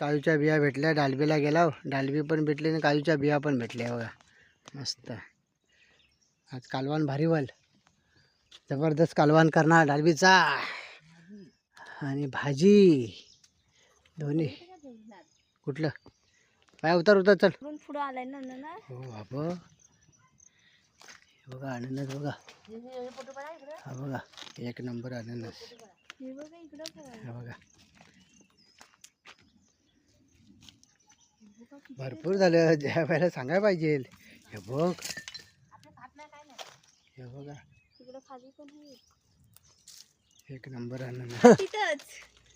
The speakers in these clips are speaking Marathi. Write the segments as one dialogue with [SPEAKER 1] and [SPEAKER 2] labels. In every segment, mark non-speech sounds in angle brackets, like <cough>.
[SPEAKER 1] काजूच्या बिया भेटल्या डालबीला गेला डालबी पण भेटली आणि काजूच्या बिया पण भेटल्या बघा. मस्त. आज कालवान भारी वल जबरदस्त कालवान करणार डालबीचा. आणि भाजी. दोन्ही. कुठलं? काय उतर उतर चल.
[SPEAKER 2] पुढं आलाय ना
[SPEAKER 1] हो बाबा हे बघा अननस बघा. हा बघा. एक नंबर अननस.
[SPEAKER 2] हे बघा इकडं पण.
[SPEAKER 1] हे बघा भरपूर झालं. <laughs> ज्या वेळेला सांगायला पाहिजे. हे बघ. हे बघा. एक नंबर
[SPEAKER 2] काठीतच.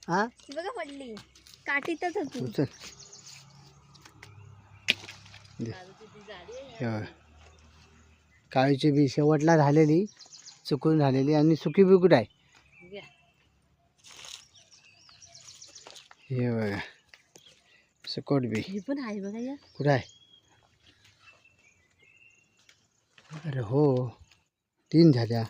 [SPEAKER 1] हा?
[SPEAKER 2] बघा पडली काठीतच होती.
[SPEAKER 1] उचल. दे. बघा. काळीची बी शेवटला झालेली चुकून झालेली आणि सुकी बी कुठं आहे हे बघा. सुकोट बी?
[SPEAKER 2] ही पण आहे बघा या.
[SPEAKER 1] कुठं आहे? अरे हो तीन झाल्या.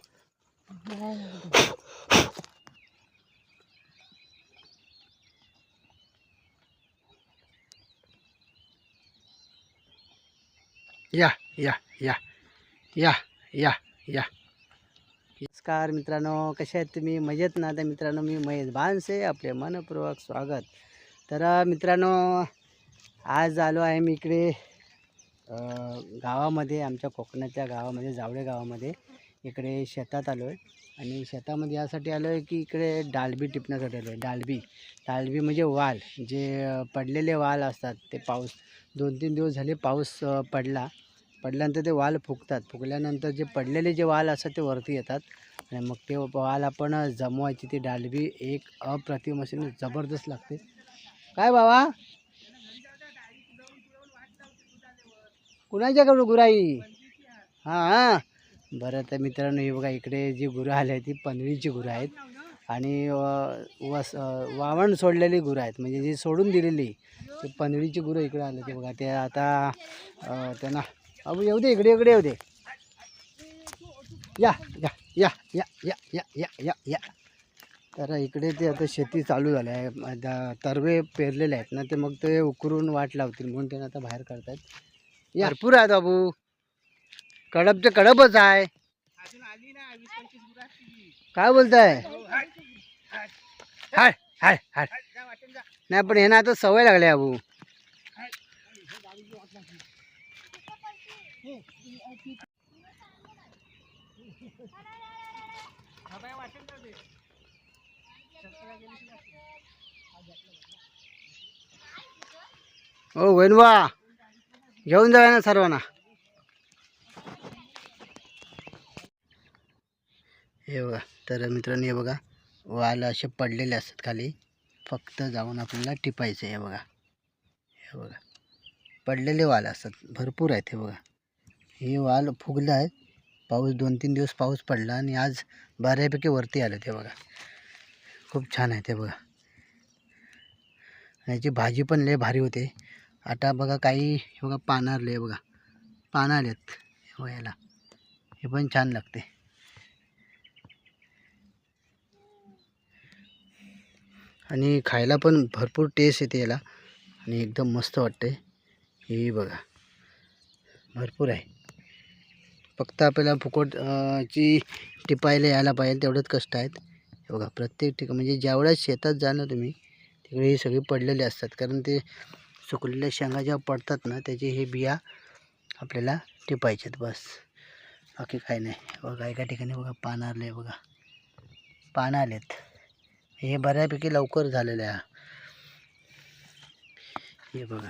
[SPEAKER 1] या या या या या या. नमस्कार मित्रांनो कसे आहेत तुम्ही? मजेत ना? तर मित्रांनो मी महेश बानसे आपले मनपूर्वक स्वागत. तर मित्रांनो आज आलो आहे मी इकडे गावामध्ये आमच्या कोकणाच्या गावामध्ये जावळे गावामध्ये. इकडे शेतात आलो आहे. आणि शेतामध्ये यासाठी आलो आहे की इकडे डालबी टिपण्यासाठी आलो आहे. डालबी. डालबी म्हणजे वाल. जे पडलेले वाल असतात ते पाऊस दोन तीन दिवस झाले पाऊस पडला. पडल्यानंतर ते वाल फुगतात. फुगल्यानंतर जे पडलेले जे वाल असतात ते वरती येतात. आणि मग ते वाल आपण जमवायची. ती डालबी एक अप्रतिम अशी जबरदस्त लागते. काय बाबा? कुणाच्याकडं गुराई. हां हां. बरं तर मित्रांनो हे बघा इकडे जी गुरं आली आहेत ती पनवीची गुरं आहेत. आणि वस वावण सोडलेली गुरं आहेत. म्हणजे जी सोडून दिलेली ते पनवीची गुरं इकडे आले ते बघा ते आता त्यांना अबू येऊ दे इकडे इकडे येऊ दे. या या या या या या या या या. तर इकडे ते आता शेती चालू झाली आहे. तरवे पेरलेले आहेत ना ते मग ते उकरून वाट लावतील म्हणून त्यांना आता बाहेर काढतात भरपूर आहेत बाबू. कडप ते कडपच आहे. काय बोलताय? हाय हाय नाही पण हे ना आता सवय लागली बाबू. ओ वैनवा घेऊन जाऊया ना सर्वांना. हे बघा तर मित्रांनो हे बघा वाल असे पडलेले असतात खाली. फक्त जाऊन आपल्याला टिपायचं हे बघा. हे बघा पडलेले वाल असतात भरपूर आहेत हे बघा. हे वाल फुगलं आहे. पाऊस दोन तीन दिवस पाऊस पडला आणि आज बऱ्यापैकी वरती आलं ते बघा. खूप छान आहे ते बघा. याची भाजी पण लय भारी होते. आता बघा काही हे बघा पानारले आले बघा. पानं आलेत वयाला. याला हे पण छान लागते. आणि खायला पण भरपूर टेस्ट येते याला. आणि एकदम मस्त वाटते हे बघा. भरपूर आहे. फक्त आपल्याला फुकट ची टिपायला यायला पाहिजे तेवढंच कष्ट आहेत. हे बघा प्रत्येक ठिकाण म्हणजे जेवढ्या शेतात जाणं तुम्ही तिकडे हे सगळे पडलेले असतात. कारण ते सुकलेल्या शेंगा जेव्हा पडतात ना त्याचे हे बिया आपल्याला टिपायच्यात बस. बाकी काही नाही. बघा एका ठिकाणी बघा पान आले बघा. पानं आलेत. हे बऱ्यापैकी लवकर झालेलं आहे हे बघा.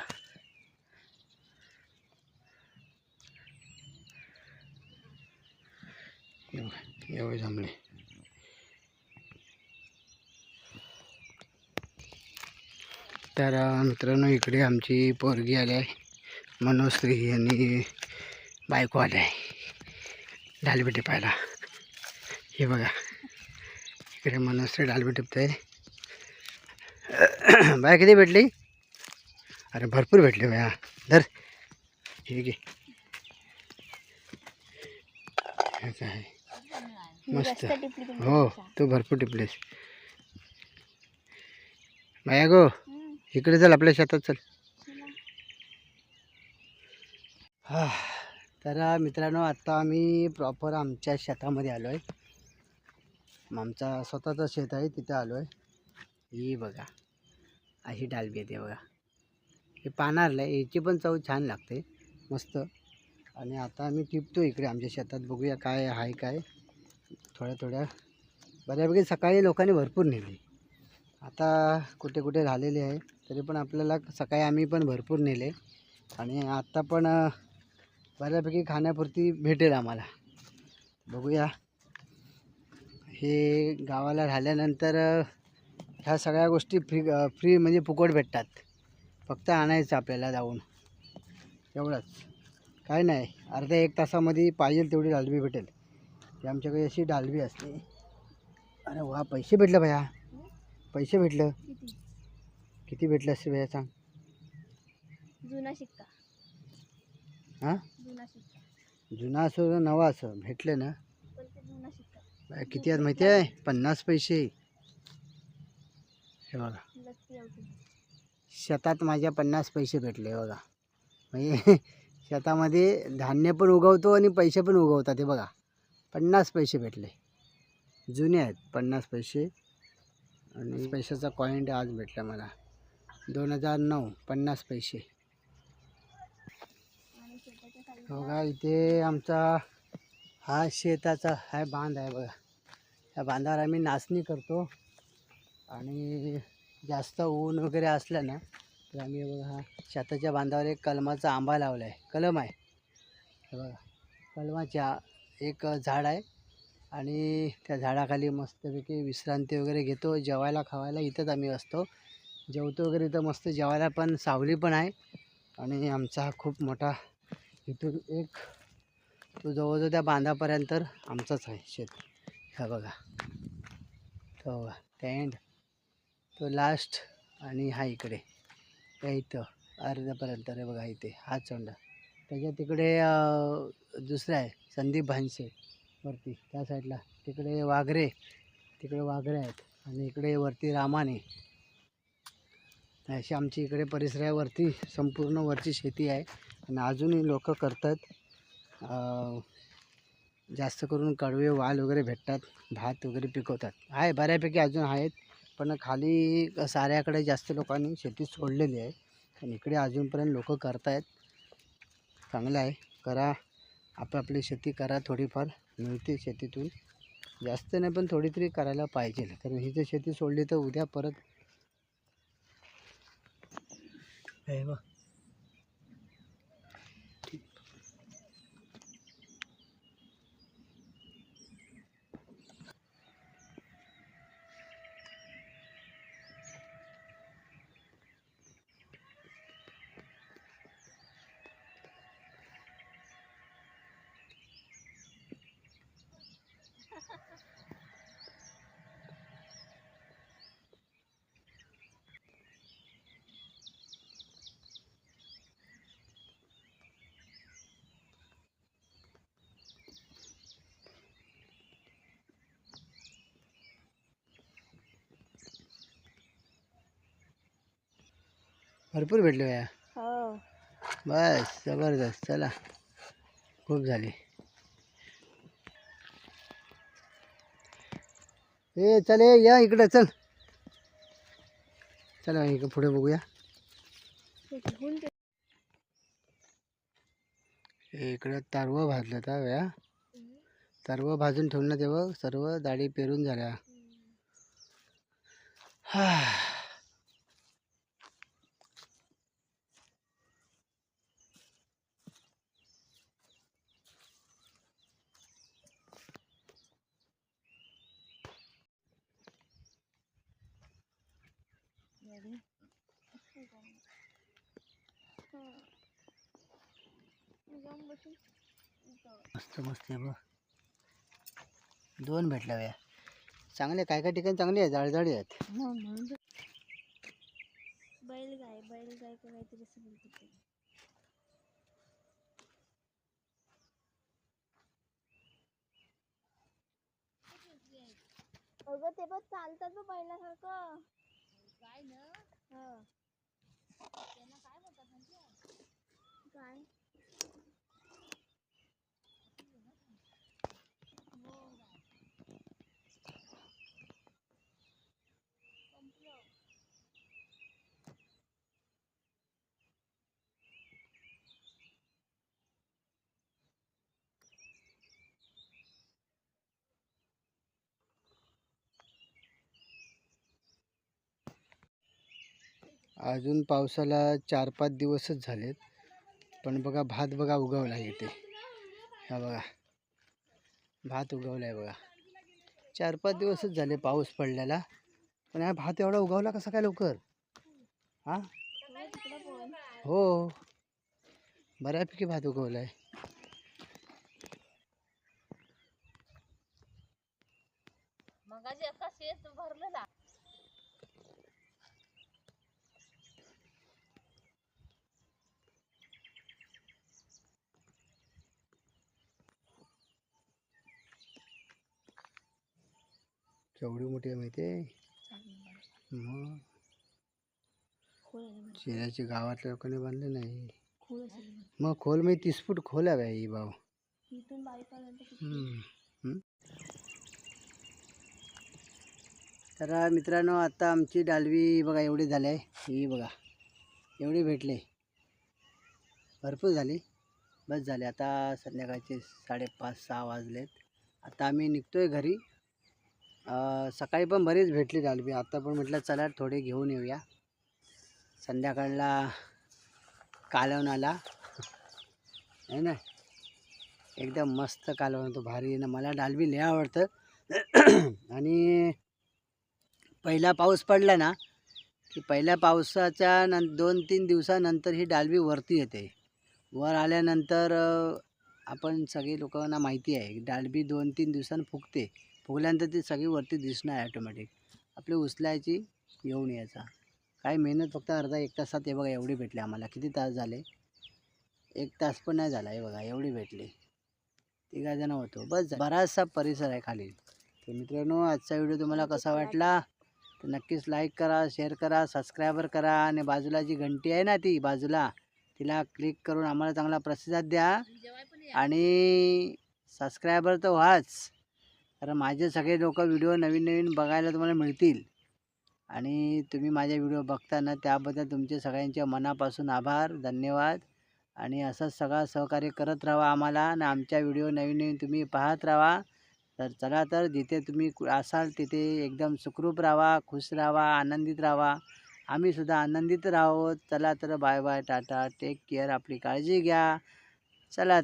[SPEAKER 1] हे बघा, एवढे जमले. तर मित्रांनो इकडे आमची पोरगी आली आहे. मनोश्री यांनी बायको आली आहे. डालबी पाहायला. हे बघा. इकडे मनोश्री डालबी टिपते <coughs> बाय किती भेटली? अरे भरपूर भेटली बाया. धर. ठीक आहे हे काय
[SPEAKER 2] आहे?
[SPEAKER 1] मस्त. हो तू भरपूर टिपलीस. बाया गो. इकडे चल आपल्या शेतात चल. हा तर मित्रांनो आत्ता आम्ही प्रॉपर आमच्या शेतामध्ये आलो आहे आमचा स्वतःचं शेत आहे तिथं आलो आहे ही बघा अशी डालबी येते बघा. हे पानारलं आहे याची पण चव छान लागते मस्त. आणि आता आम्ही टिपतो इकडे आमच्या शेतात बघूया काय आहे काय. थोड्या थोड्या. बऱ्यापैकी सकाळी लोकांनी भरपूर नेली. आता कुठे कुठे राहिलेले आहे तरी पण आपल्याला सकाळी आम्ही पण भरपूर नेले. आणि आत्ता पण बऱ्यापैकी खाण्यापुरती भेटेल आम्हाला. बघूया. हे गावाला राहिल्यानंतर ह्या सगळ्या गोष्टी फ्री फ्री म्हणजे फुकट भेटतात. फक्त आणायचं आपल्याला जाऊन. एवढंच. काय नाही. अर्ध्या एक तासामध्ये पाहिजे तेवढी डालबी भेटेल. ही आमच्याकडे अशी डालबी असते. अरे वा पैसे भेटलं भया. पैसे भेटलं.
[SPEAKER 2] किती
[SPEAKER 1] भेटलं असते भया सांग
[SPEAKER 2] जुना शिक्का.
[SPEAKER 1] हां?
[SPEAKER 2] जुना शिक्का.
[SPEAKER 1] जुना असो का नवा असो भेटले ना?
[SPEAKER 2] पण ते जुना शिक्का.
[SPEAKER 1] बाय, किती आहेत माहिती आहे? पन्नास पैसे. हे बघा.
[SPEAKER 2] लक्की
[SPEAKER 1] शेतात माझ्या पन्नास पैसे भेटले बघा. म्हणजे <laughs> शेतामध्ये धान्य पण उगवतो आणि पैसे पण उगवतात हे बघा. पन्नास पैसे भेटले. जुने आहेत पन्नास पैसे. आणि पैशाचा कॉईंट आज भेटला मला. दोन हजार नऊ पन्नास पैसे.
[SPEAKER 2] हो
[SPEAKER 1] बघा इथे आमचा हा शेताचा हा बांध आहे बघा. या बांधावर आम्ही नाचणी करतो. आणि जास्त ऊन वगैरे असलं ना तर आम्ही बघा हा शेताच्या बांधावर एक कलमाचा आंबा लावला आहे कलम आहे. हे बघा कलमाच्या एक झाड आहे. आणि त्या झाडाखाली मस्तपैकी विश्रांती वगैरे घेतो. जेवायला खावायला इथंच आम्ही असतो जेवतो वगैरे इथं मस्त जेवायला पण सावली पण आहे. आणि आमचा हा खूप मोठा इथून एक तो जवळजवळ त्या बांधापर्यंत आमचाच आहे शेत. हा बघा. तो टेंट तो लास्ट आणि हा इकडे. त्या इथं. अर्ध्यापर्यंत रे बघा इथे. हा चोंडा. त्याच्या तिकडे दुसरा आहे. संदीप भानसे वरती. त्या साईडला तिकडे वाघरे. तिकडे वाघरे आहेत. आणि इकडे वरती रामाने. अशी आमची इकडे परिसरावरती संपूर्ण वरची शेती आहे. आणि अजूनही लोक करतात. जास्त करून कडवे वाल वगैरे भेटतात. भात वगैरे पिकवतात. आहे बऱ्यापैकी अजून आहेत. पण खाली साऱ्याकडे जास्त लोकांनी शेती सोडलेली आहे. आणि इकडे अजूनपर्यंत लोक करतायत. चांगलं आहे. करा. आपापली शेती करा थोडीफार. मिळते शेतीतून. जास्त नाही पण थोडी तरी करायला पाहिजे. कारण ही जर शेती सोडली तर उद्या परत 哎嘛。भरपूर भेटले या
[SPEAKER 2] हो.
[SPEAKER 1] बस जबरदस्त. चला. खूप झाले. ए चल ए, या इकडं चल. चला इकडं पुढे बघूया. इकडं तारवं भाजलं तर या तारवं भाजून ठेवून ना तेव्हा सर्व दाढी पेरून झाल्या. हा.
[SPEAKER 2] बसून
[SPEAKER 1] मस्त मस्त आहे बघ. दोन भेटल्या व्या चांगले काय काय ठिकाणी चांगले आहेत जाळजाळी आहेत.
[SPEAKER 2] हो म्हणून तर- बैल गाय बैल गाय का काहीतरी असं बोलतात. अगं ते पण चालतात बैलासारखं आहे ना? त्यांना काय बोलतात म्हणजे काय?
[SPEAKER 1] अजून पावसाला चार पाच दिवसच झालेत. पण बघा भात बघा उगवला आहे इथे. हा बघा. भात उगवला आहे बघा. चार पाच दिवसच झाले पाऊस पडलेला. पण हा भात एवढा उगवला कसा काय लवकर? हां? हो. बऱ्यापैकी भात उगवला आहे
[SPEAKER 2] मगाशी असा शेत भरलेला
[SPEAKER 1] केवढी मोठी आहे माहिती आहे? मग?
[SPEAKER 2] खोल
[SPEAKER 1] गावातल्या लोकांनी बांधले नाही. मग खोल मी तीस फूट खोल आहे बाई भाऊ.
[SPEAKER 2] तर
[SPEAKER 1] मित्रांनो आता आमची डालवी बघा एवढी झाली. आहे ही बघा. एवढी भेटले. भरपूर झाली. बस झाले. आता संध्याकाळचे साडेपाच सहा वाजलेत. आता आम्ही निघतो आहे घरी. सकाळी पण बरीच भेटली डालबी आता पण म्हटलं चला थोडे घेऊन येऊया. संध्याकाळला कालवण आला. आहे ना? एकदम मस्त कालवण होतो. भारी आहे ना? मला डालबी लय आवडतं. <clears throat> आणि पहिला पाऊस पडला ना की पहिल्या पावसाच्या नं दोन तीन दिवसानंतर ही डालबी वरती येते. वर आल्यानंतर आपण सगळी लोकांना माहिती आहे डालबी दोन तीन दिवसांनी फुगते. फुगल्यानंतर ती सगळी वरती दिसणार ॲटोमॅटिक आपली उचलायची येऊन यायचा. काय मेहनत फक्त अर्धा एक तासात हे बघा एवढी भेटली आम्हाला. किती तास झाले? एक तास पण नाही झाला हे बघा एवढी भेटली. तिघा जण होतो. बस बराचसा परिसर आहे खाली. तर मित्रांनो आजचा व्हिडिओ तुम्हाला कसा वाटला? तर नक्कीच लाईक करा शेअर करा सबस्क्रायबर करा आणि बाजूला जी घंटी आहे ना ती बाजूला तिला क्लिक करून आम्हाला चांगला प्रतिसाद द्या. आणि सबस्क्रायबर तर व्हाच. कारण माझे सगळे लोक व्हिडिओ नवीन नवीन बघायला तुम्हाला मिळतील. आणि तुम्ही माझे व्हिडिओ बघताना त्याबद्दल तुमचे सगळ्यांचे मनापासून आभार धन्यवाद. आणि असंच सगळा सहकार्य करत राहा आम्हाला आणि आमच्या व्हिडिओ नवीन नवीन तुम्ही पाहत राहा. तर चला तर जिथे तुम्ही कु- असाल तिथे एकदम सुखरूप राहा खुश राहा आनंदित राहा. आम्हीसुद्धा आनंदित राहोत. चला तर bye bye tata. Take care आपली काळजी घ्या. चला